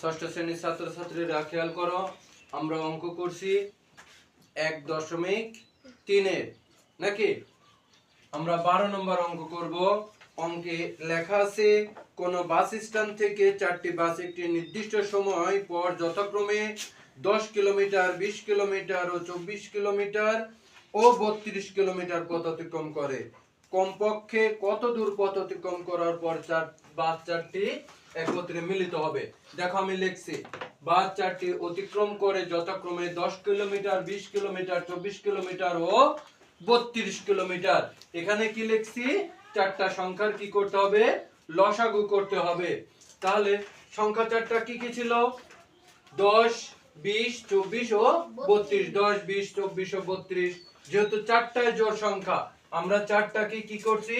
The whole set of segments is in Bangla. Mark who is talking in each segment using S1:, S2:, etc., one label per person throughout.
S1: ষষ্ঠ শ্রেণির ছাত্রছাত্রীরা খেয়াল করো, আমরা অঙ্ক করছি এক দশমিক তিনের, নাকি? আমরা বারো নম্বর অঙ্ক করব। অঙ্কে লেখা আছে, কোন বাস স্ট্যান্ড থেকে চারটি বাস একটি নির্দিষ্ট সময় পর যথাক্রমে দশ কিলোমিটার, বিশ কিলোমিটার ও চব্বিশ কিলোমিটার ও বত্রিশ কিলোমিটার পথ অতিক্রম করে। কমপক্ষে কত দূর পথ অতিক্রম করার পর চার বাস চারটি একত্রে মিলিত হবে? দেখো আমি লিখছি। বাস চারটি অতিক্রম করে যথাক্রমে দশ কিলোমিটার, বিশ কিলোমিটার, চব্বিশ কিলোমিটার ও বত্রিশ কিলোমিটার। এখানে কি লিখছি? চারটা সংখ্যার কি করতে হবে? লসাগু করতে হবে। তাহলে সংখ্যা চারটা কি কি ছিল? দশ, বিশ, চব্বিশ ও বত্রিশ। দশ, বিশ, চব্বিশ ও বত্রিশ। যেহেতু চারটায় জোর সংখ্যা আমরা চারটাকে কি করছি?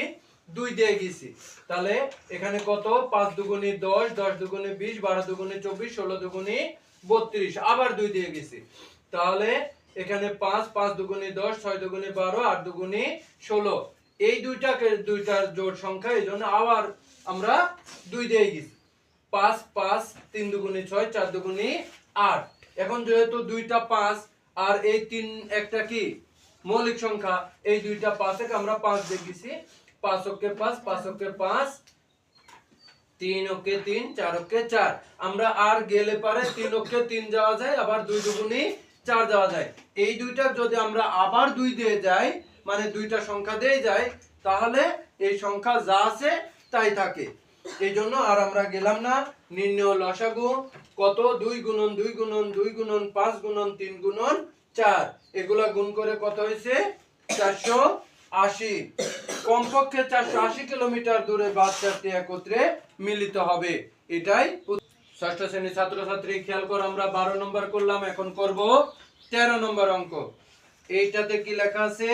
S1: দুই দিয়ে গেছি। তাহলে এখানে কত? পাঁচ দুগুণে দশ দশ দুগুণে বিশ, বারো দুগুণে চব্বিশ, ষোলো দুগুণে বত্রিশ। আবার দুই দিয়ে গেছি। তাহলে এখানে পাঁচ পাঁচ দুগুণে দশ, ছয় দুগুণে বারো, আট দুগুণে ষোলো। এই দুইটাকে, দুইটার জোট সংখ্যা, এই জন্য আবার আমরা দুই দিয়ে গেছি। পাঁচ পাঁচ, তিন দুগুণে ছয়, চার দুগুণে আট। এখন যেহেতু দুইটা পাঁচ, আর এই তিন একটা কি? মৌলিক সংখ্যা, এই দুইটা পাঁচে আমরা পাঁচ দেখেছি। পাঁচ ওকে পাঁচ পাঁচ ওকে পাঁচ, তিন ওকে তিন, চার ওকে চার। আমরা আর গেলে পারে তিন ওকে তিন যাওয়া যায়, আবার দুই দুগুণে চার যাওয়া যায়। এই দুইটা যদি আমরা আবার দুই দিয়ে যাই মানে দুইটা সংখ্যা দিয়ে যাই, তাহলে এই সংখ্যা যা আছে তাই থাকে। এই জন্য আর আমরা গেলাম না। নির্ণয় লসাগু, কত? দুই গুণন দুই গুণন দুই গুণন, পাঁচ গুণন, তিন গুণন, চার। এগুলা গুণ করে কত হয়েছে? চারশো আশি। কমপক্ষে চারশো আশি কিলোমিটার দূরে বাস চারটি একত্রে মিলিত হবে। এটাই ষষ্ঠ শ্রেণির ছাত্রছাত্রী, খেয়াল করো আমরা বারো নম্বর করলাম, এখন করব তেরো নম্বর অঙ্ক। এইটাতে কি লেখা আছে?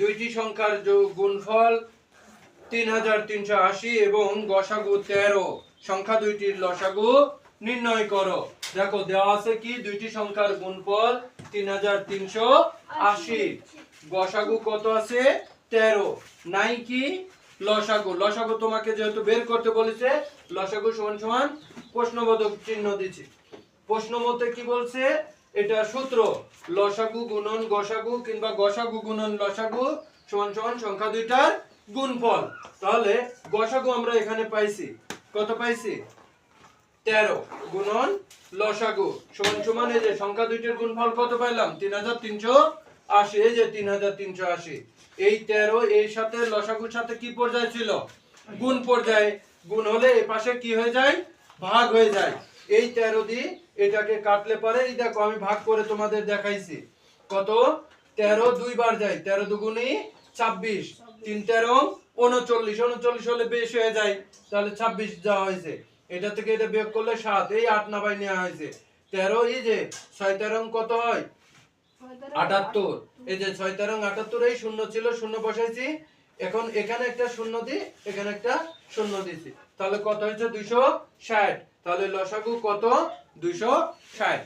S1: দুইটি সংখ্যার গুণফল তিন হাজার তিনশো আশি এবং গসাগু তেরো। সংখ্যা দুইটির লসাগু নির্ণয় করো। দেখো, দেওয়া আছে কি? দুইটি সংখ্যার গুণফল তিন হাজার তিনশো আশি। গসাগু কত আছে? তেরো। নাই কি? লসাগু। লসাগু তোমাকে যেহেতু বের করতে বলেছে, লসাগু সমান সমান প্রশ্নবোধক চিহ্ন দিচ্ছি। প্রশ্ন মতে কি বলছে? এটা সূত্র। লসাগু গুণন গসাগু কিংবা গসাগু গুণন লসাগু সমান সমান সংখ্যা দুইটার গুণফল। তাহলে গসাগু আমরা এখানে পাইছি। কত পাইছি? তেরো গুণন লসাগু। সমান সমান এই যে সংখ্যা দুইটার গুণফল কত পাইলাম? তিন হাজার তিনশো আশি। এই যে তিন হাজার তিনশো আশি। এই তেরো এর সাথে লসাগুর সাথে কি পর্যায়ে ছিল? গুণ পর্যায়ে। গুণ হলে এ পাশে কি হয়ে যায়? ভাগ হয়ে যায়। এই তেরো দিয়ে এটাকে কাটলে পরে, এই দেখো আমি ভাগ করে তোমাদের দেখাইছি। কত? তেরো দুইবার যায়। তেরো দুগুণি ছাব্বিশ। তিন তেরো, উনচল্লিশ। উনচল্লিশ হলে বেশি হয়ে যায়। তাহলে ছাব্বিশ যাওয়া হয়েছে। এটা থেকে এটা বিয়োগ করলে সাত, এই আট নাবাই নেওয়া হয়েছে। তেরো, এই যে ছয় তেরং কত হয়? আটাত্তর। এই যে ছয় তেরং আটাত্তর, এই শূন্য ছিল, শূন্য বসাইছি। এখন এখানে একটা শূন্য দিই এখানে একটা শূন্য দিছি। তাহলে কত হয়েছে? দুইশো ষাট। তাহলে লসাগু কত? দুইশো ষাট।